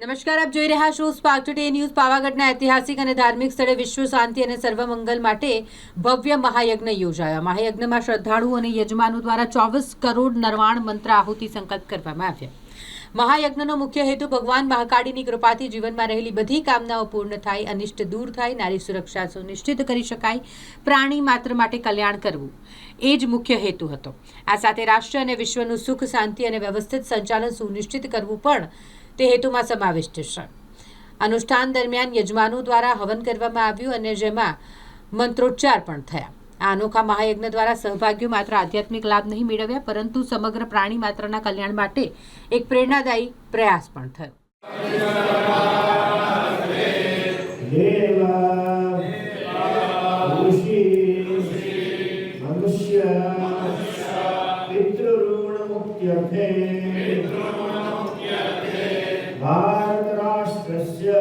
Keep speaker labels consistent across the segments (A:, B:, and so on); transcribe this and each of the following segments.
A: નમસ્કાર, આપ જોઈ રહ્યા છો સ્પાર્ક ટુડે ન્યૂઝ પાવાગઢના ઐતિહાસિક અને ધાર્મિક સ્થળે વિશ્વ શાંતિ અને સર્વમંગલ માટે ભવ્ય મહાયજ્ઞ યોજાયા. મહાયજ્ઞમાં શ્રદ્ધાળુઓ અને યજમાનો દ્વારા ચોવીસ કરોડ નરવાણ મંત્ર આહુતિ સંકલ્પ કરવામાં આવ્યા. મહાયજ્ઞનો મુખ્ય હેતુ ભગવાન મહાકાળીની કૃપાથી જીવનમાં રહેલી બધી કામનાઓ પૂર્ણ થાય, અનિષ્ટ દૂર થાય, નારી સુરક્ષા સુનિશ્ચિત કરી શકાય, પ્રાણી માત્ર માટે કલ્યાણ કરવું. એ જ મુખ્ય હેતુ હતો. આ સાથે રાષ્ટ્ર અને વિશ્વનું સુખ, શાંતિ અને વ્યવસ્થિત સંચાલન સુનિશ્ચિત કરવું પણ તે હેતુમાં સમાવિષ્ટ છે. અનુષ્ઠાન દરમિયાન યજમાનો દ્વારા હવન કરવામાં આવ્યું અને જેમાં મંત્રોચ્ચાર પણ થયા. આ અનોખા મહાયજ્ઞ દ્વારા સહભાગીઓ માત્ર આધ્યાત્મિક લાભ નહીં મેળવ્યા, પરંતુ સમગ્ર પ્રાણી માત્રના કલ્યાણ માટે એક પ્રેરણાદાયી પ્રયાસ પણ થયો.
B: રાષ્ટ્રસ્ય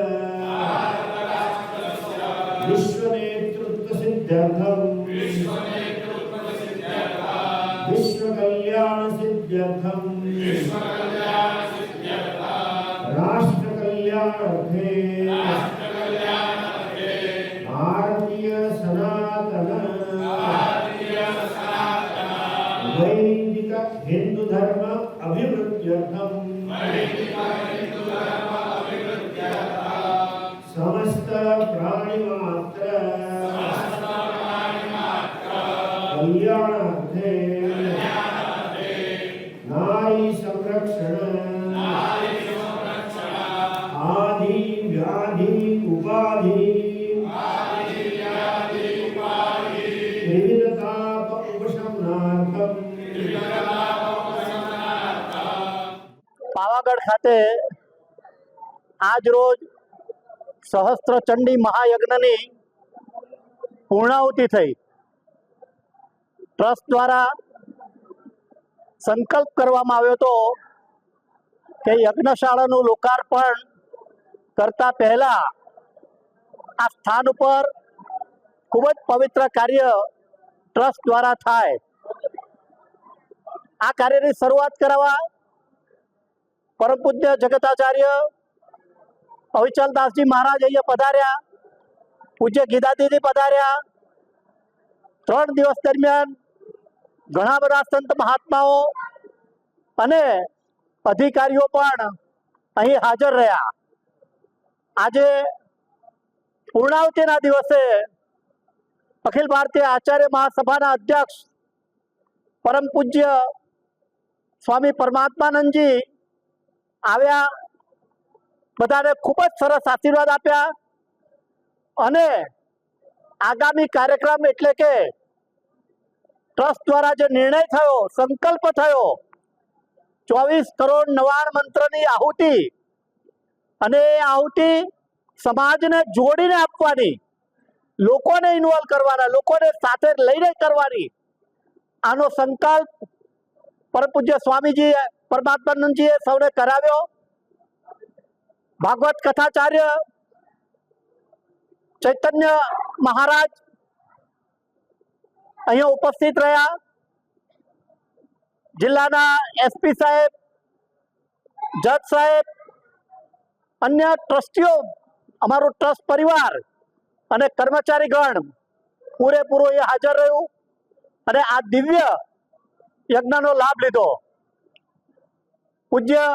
B: વિશ્વનેતૃત્વ સિદ્ધ્યર્થમ વિશ્વકલ્યાણ સિદ્ધ્યર્થમ રાષ્ટ્ર કલ્યાણાર્થે ભારતીય કલ્યાણાર્થે નારી સંરક્ષણ.
C: પાવાગઢ ખાતે આજ રોજ સહસ્ત્ર ચંડી મહાયજ્ઞની પૂર્ણાહુતિ થઈ. ટ્રસ્ટ દ્વારા સંકલ્પ કરવામાં આવ્યો હતો કે યજ્ઞશાળાનું લોકાર્પણ કરતા પહેલા આ સ્થાન ઉપર ખૂબ જ પવિત્ર કાર્ય ટ્રસ્ટ દ્વારા થાય. આ કાર્યની શરૂઆત કરાવવા પરમ પૂજ્ય જગતાચાર્ય અવિચલદાસજી મહારાજ અહીંયા પધાર્યા, પૂજ્ય ગીધાદીદી પધાર્યા. ત્રણ દિવસ દરમિયાન ઘણા બધા સંત મહાત્માઓ અને અધિકારીઓ પણ અહીં હાજર રહ્યા. આજે પૂર્ણાવતીના દિવસે અખિલ ભારતીય આચાર્ય મહાસભાના અધ્યક્ષ પરમ પૂજ્ય સ્વામી પરમાત્માનંદજી આવ્યા, બધાને ખૂબ જ સરસ આશીર્વાદ આપ્યા અને આગામી કાર્યક્રમ એટલે કે ટ્રસ્ટ દ્વારા જે નિર્ણય થયો, સંકલ્પ થયો, ચોવીસ કરોડ નવાણ મંત્રની આહુતિ અને એ આહુતિ સમાજને જોડીને આપવાની, લોકોને ઇન્વોલ્વ કરવાના, લોકોને સાથે લઈને કરવાની, આનો સંકલ્પ પરમ પૂજ્ય સ્વામીજી પરમાત્માનંદજીએ સૌને કરાવ્યો. ભાગવત કથાચાર્ય ચૈતન્ય મહારાજ અહીંયા ઉપસ્થિત રહ્યા. જિલ્લાના એસપી સાહેબ, જજ સાહેબ, અન્ય ટ્રસ્ટીઓ, અમારો ટ્રસ્ટ પરિવાર અને કર્મચારીગણ પૂરેપૂરો એ હાજર રહ્યું અને આ દિવ્ય યજ્ઞનો લાભ લીધો. પૂજ્ય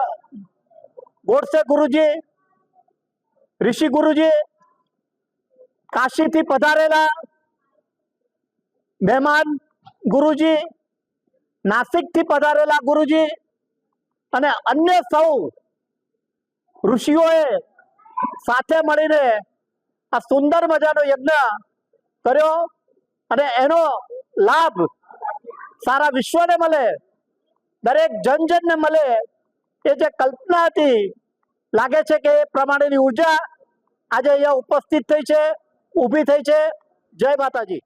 C: ગોડસે ગુરુજી, ઋષિ ગુરુજી કાશીથી પધારેલા મહેમાન ગુરુજી, નાસિકથી પધારેલા ગુરુજી અને અન્ય સૌ ઋષિઓએ સાથે મળીને આ સુંદર મજાનો યજ્ઞ કર્યો અને એનો લાભ સારા વિશ્વને મળે, દરેક જન જનને મળે, એ જે કલ્પના હતી, લાગે છે કે એ પ્રમાણેની ઊર્જા આજે અહીંયા ઉપસ્થિત થઈ છે, ઊભી થઈ છે. જય માતાજી.